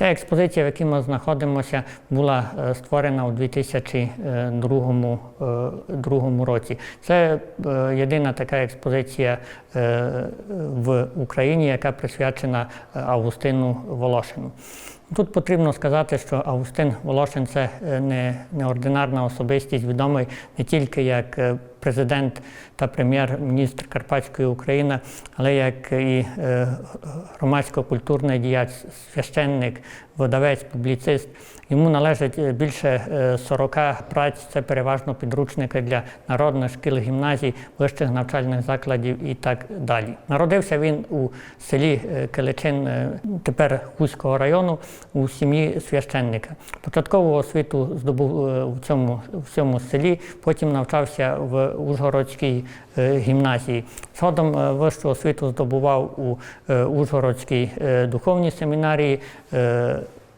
Ця експозиція, в якій ми знаходимося, була е, створена у 2002 е, другому році. Це е, єдина така експозиція е, в Україні, яка присвячена е, Августину Волошину. Тут потрібно сказати, що Августин Волошин це е, не неординарна особистість, відомий не тільки як е, президент та прем'єр-міністр Карпатської України, але як і е, громадсько-культурний діяч, священник, видавець, публіцист. Йому належить е, більше е, 40 праць, це переважно підручники для народних шкіл, гімназій, вищих навчальних закладів і так далі. Народився він у селі е, Киличин, е, тепер Хуського району, у сім'ї священника. Початкову освіту здобув е, в цьому, в цьому селі, потім навчався в Ужгородській е, гімназії. Згодом е, вищу освіту здобував у е, Ужгородській е, духовній семінарії.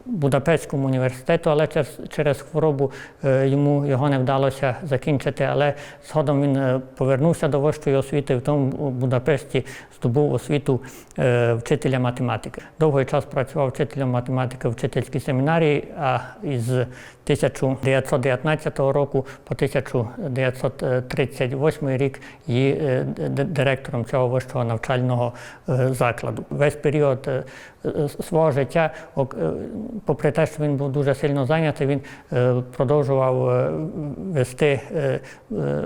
Будапештському університету, але через, хворобу е, йому його не вдалося закінчити. Але згодом він е, повернувся до вищої освіти. В тому Будапешті здобув освіту е, вчителя математики. Довгий час працював вчителем математики в вчительській семінарії, а із 1919 року по 1938 рік е, директором цього вищого навчального закладу. Весь період свого життя, попри те, що він був дуже сильно зайнятий, він е, продовжував е, вести е,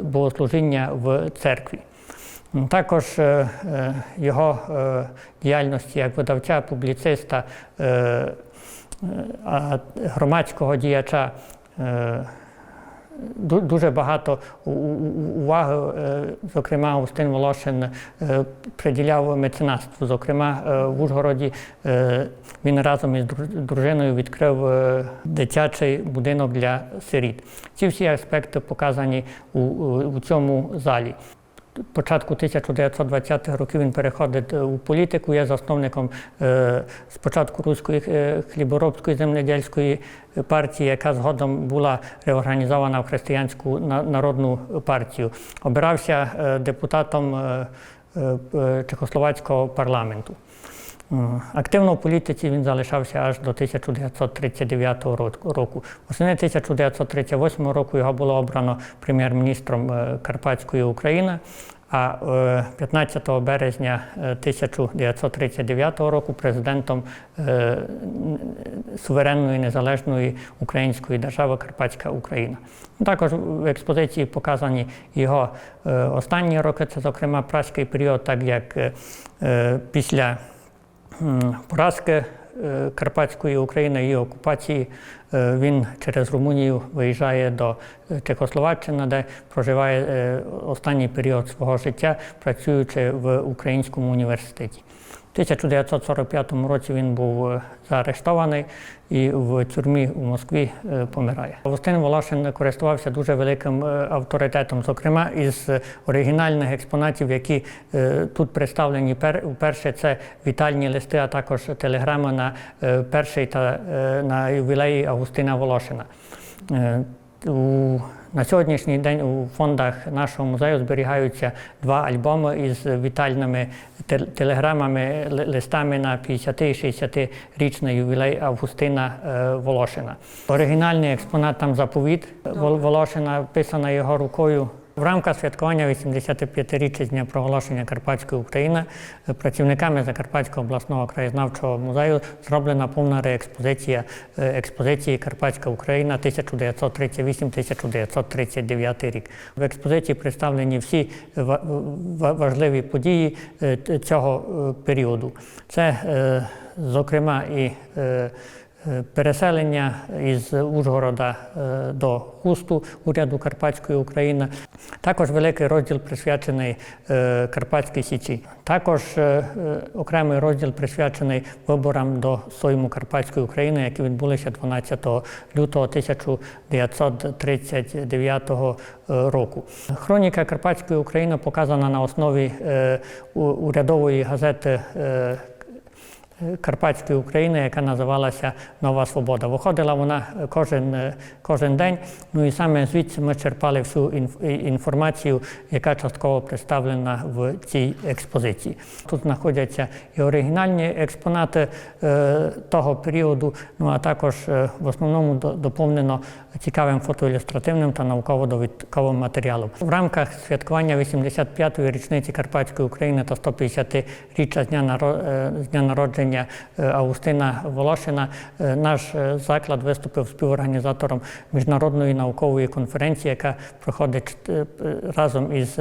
богослужіння в церкві. Також його діяльності як видавця, публіциста, громадського діяча дуже багато уваги, е, зокрема, Устин Волошин е, приділяв меценатству. Зокрема, е, в Ужгороді він разом із дружиною відкрив дитячий будинок для сиріт. Ці всі аспекти показані у цьому залі. Початку 1920-х років він переходить е, у політику, є засновником е, спочатку Руської е, хліборобської земледільської партії, яка згодом була реорганізована в християнську народну партію. Обирався депутатом Чехословацького парламенту. М, Активно в політиці він залишався аж до 1939 року-. Восени 1938 року його було обрано прем'єр-міністром е, Карпатської України, а е, 15 березня е, 1939 року президентом е, суверенної незалежної української держави Карпатська Україна. Ну, Також в експозиції показані його е, останні роки, це, зокрема, праський період, так як е, е, після поразки е, Карпатської України і окупації е, він через Румунію виїжджає до е, Чехословаччини, де проживає останній період свого життя, працюючи в Українському університеті. У 1945 році він був е, заарештований і в тюрмі у Москві е, помирає. Августин Волошин користувався дуже великим е, авторитетом, зокрема із оригінальних експонатів, які тут представлені. Пер- Перше це вітальні листи, а також телеграма на перший та на ювілеї Августина Волошина. У, на сьогоднішній день у фондах нашого музею зберігаються два альбоми із вітальними тел- телеграмами, листами на 50 і 60-річний ювілей Августина е, Волошина. Оригінальний експонат там заповіт Вол- Волошина, писана його рукою. В рамках святкування 85-річчя з дня проголошення Карпатської України е, працівниками Закарпатського обласного краєзнавчого музею зроблена повна реекспозиція е, експозиції Карпатська Україна 1938-1939 рік. В експозиції представлені всі ва- важливі події е, цього е, періоду. Це, е, зокрема, і е, Е, Переселення із Ужгорода е, до Хусту уряду Карпатської України. Також великий розділ присвячений е, Карпатській Січі. Також е, е, окремий розділ присвячений виборам до Сойму Карпатської України, які відбулися 12 лютого 1939 року. Хроніка Карпатської України показана на основі е, урядової газети. Карпатської України, яка називалася Нова Свобода. Виходила вона е, кожен, е, кожен день. Ну і саме звідси ми черпали всю інф- інформацію, яка частково представлена в цій експозиції. Тут знаходяться і оригінальні експонати е, того періоду, ну а також е, в основному до- доповнено цікавим фотоілюстративним та науково-довідковим матеріалом. В рамках святкування 85-ї річниці Карпатської України та 150-річчя з дня, наро- е, з дня народження е, Августина Волошина е, наш е, заклад виступив співорганізатором міжнародної наукової конференції, яка проходить разом із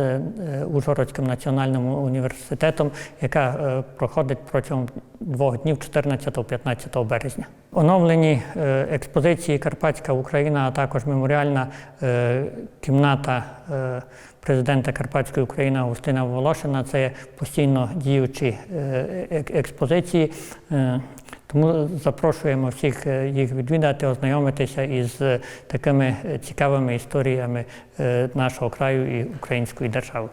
Ужгородським національним університетом, яка проходить протягом двох днів 14-15 березня. Оновлені е, експозиції Карпатська Україна, а також меморіальна е, кімната е, президента Карпатської України Августина Волошина. Це постійно діючі експозиції. Тому запрошуємо всіх їх відвідати, ознайомитися із такими цікавими історіями нашого краю і української держави.